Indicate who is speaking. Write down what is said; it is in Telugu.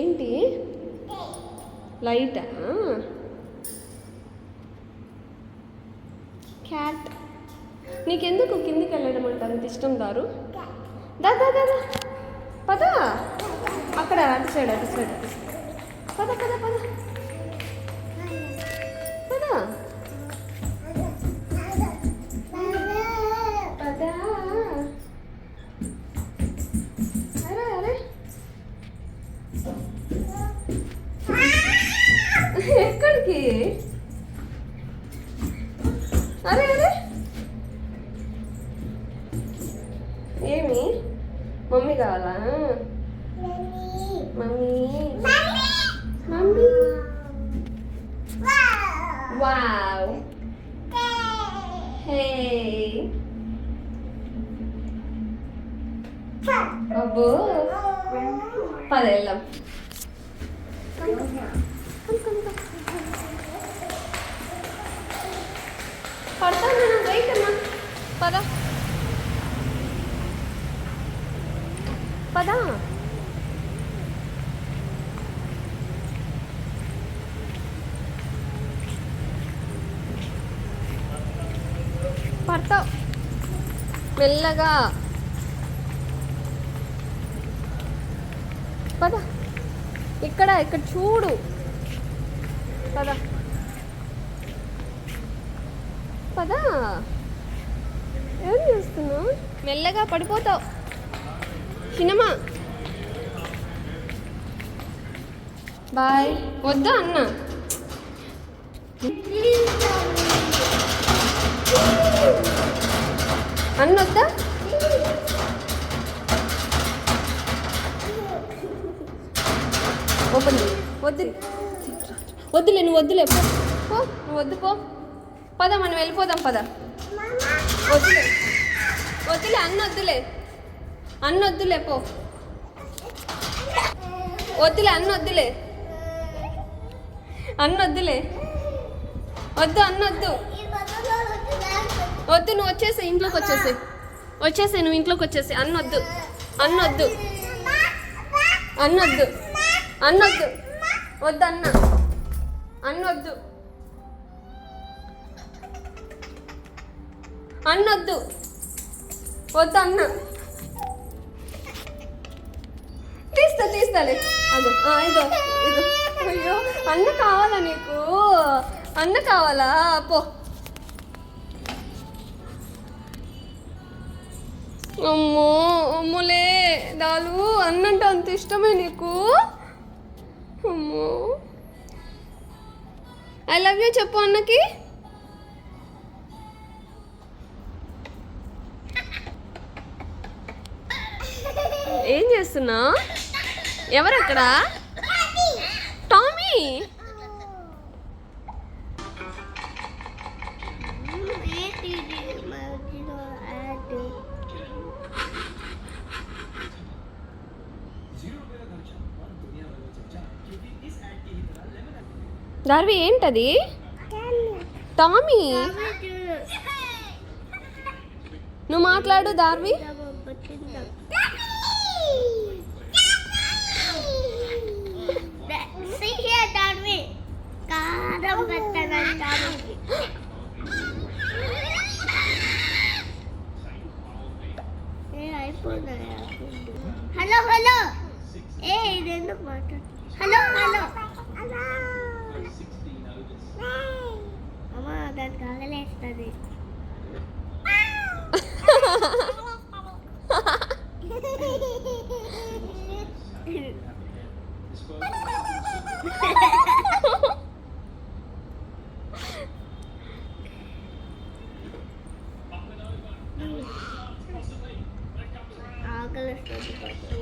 Speaker 1: ఏంటి? లైటా? క్యాట్. నీకెందుకు కిందికి వెళ్ళడం అంటే అంత ఇష్టం దారు? దా దా దా పద. అక్కడ అటు సైడ్ అటు సైడ్. పద పద పద పద. పద. ఎక్కడికి? అరే అరే. ఏమి? మమ్మీ కావాలా? మమ్మీ. మమ్మీ. వావ్. హే. అబ్బో. పద పద. పద. పడతావు మెల్లగా. పద. ఇక్కడ ఇక్కడ చూడు పద పద ఏం చేస్తున్నావు? మెల్లగా పడిపోతావు. సినిమా. బాయ్. వద్దా అన్న? అన్న వద్దా? ఓపెన్. వద్దు. వద్దులే నువ్వు వద్దులే. పో. నువ్వు వద్దు పో. పద మనం వెళ్ళిపోదాం పద. వద్దులే వద్దులే అన్న వద్దులే అన్న వద్దులే పో. వద్దులే అన్న వద్దులే అన్న వద్దులే వద్దు అన్న వద్దు. వద్దు నువ్వు వచ్చేసి ఇంట్లోకి వచ్చేసి వచ్చేసి నువ్వు ఇంట్లోకి వచ్చేసి అన్న వద్దు. అన్న వద్దు. అన్న వద్దు. అన్న వద్దు. వద్దు అన్న అన్న వద్దు అన్న. వద్దు అన్న తీస్తా తీస్తాలే అదో ఇదో ఇదో. అయ్యో అన్న కావాలా నీకు? అన్న కావాలా? పో. అమ్మో అమ్మలే దాలు అన్నంటే అంత ఇష్టమే నీకు? అమ్మో. ఐ లవ్ యూ చెప్పు అన్నకి. ఏం చేస్తున్నావు ఎవరు అక్కడ టామీ! దార్వి ఏంటది? టామీ! నువ్వు మాట్లాడు దార్వి.
Speaker 2: హలో హలో ఏ ఇదెందుకు మాట్లాడు హలో హలో అమ్మా 对。